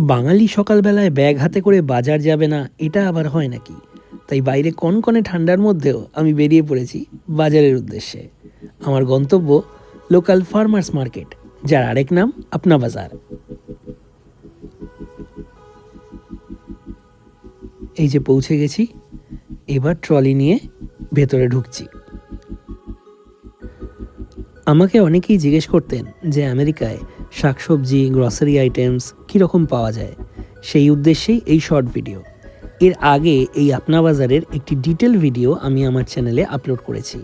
বাঙালি সকালবেলায় ব্যাগ হাতে করে বাজার যাবে না, এটা আবার হয় নাকি? তাই বাইরে কনকনে ঠান্ডার মধ্যেও আমি বেরিয়ে পড়েছি বাজারের উদ্দেশ্যে। আমার গন্তব্য লোকাল ফার্মার্স মার্কেট, যার আরেক নাম আপনা বাজার। এই যে পৌঁছে গেছি, এবার ট্রলি নিয়ে ভেতরে ঢুকছি। আমাকে অনেকেই জিজ্ঞেস করতেন যে আমেরিকায় শাকসবজি গ্রসারি আইটেমস কীরকম পাওয়া যায়। সেই উদ্দেশ্যেই এই শর্ট ভিডিও এর আগে এই আপনা বাজারের একটি ডিটেল ভিডিও আমি আমার চ্যানেলে আপলোড করেছি।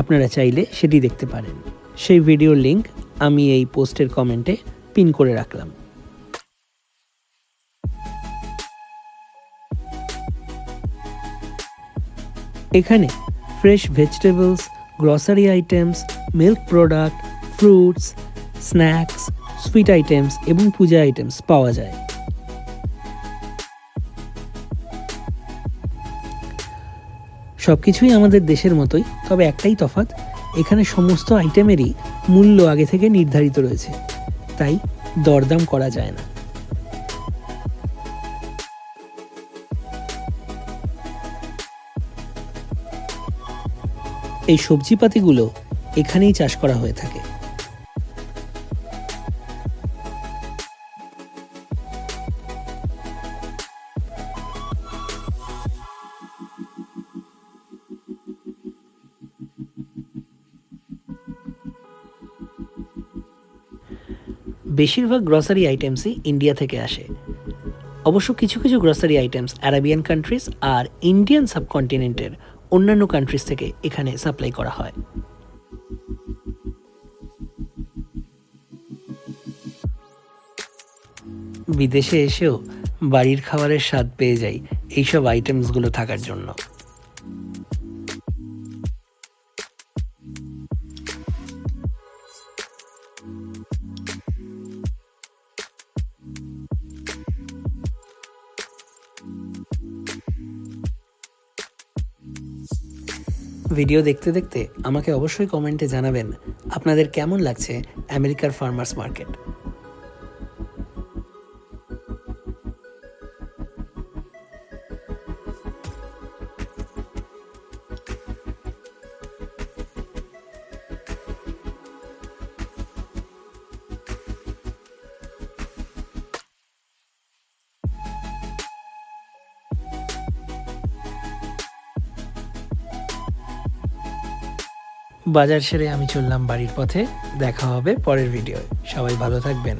আপনারা চাইলে সেটি দেখতে পারেন। সেই ভিডিওর লিংক আমি এই পোস্টের কমেন্টে পিন করে রাখলাম। এখানে fresh vegetables grocery items milk product fruits snacks sweet items এবং পূজা আইটেমস পাওয়া যায়। সব কিছুই আমাদের দেশের মতোই, তবে একটাই তফাৎ, এখানে সমস্ত আইটেমেরই মূল্য আগে থেকে নির্ধারিত রয়েছে। তাই দরদাম করা যায় না। এই সবজিপাতিগুলো এখানেই চাষ করা হয়ে থাকে। বেশিরভাগ গ্রসারি আইটেমসই ইন্ডিয়া থেকে আসে। অবশ্য কিছু কিছু গ্রসারি আইটেমস অ্যারাবিয়ান কান্ট্রিজ আর ইন্ডিয়ান সাবকন্টিনেন্টের অন্যান্য কান্ট্রিজ থেকে এখানে সাপ্লাই করা হয়। বিদেশে এসেও বাড়ির খাবারের স্বাদ পেয়ে যাই এইসব আইটেমসগুলো থাকার জন্য। ভিডিও দেখতে দেখতে আমাকে অবশ্যই কমেন্টে জানাবেন আপনাদের কেমন লাগছে আমেরিকার ফার্মার্স মার্কেট বাজার সেরে আমি চললাম বাড়ির পথে। দেখা হবে পরের ভিডিও সবাই ভালো থাকবেন।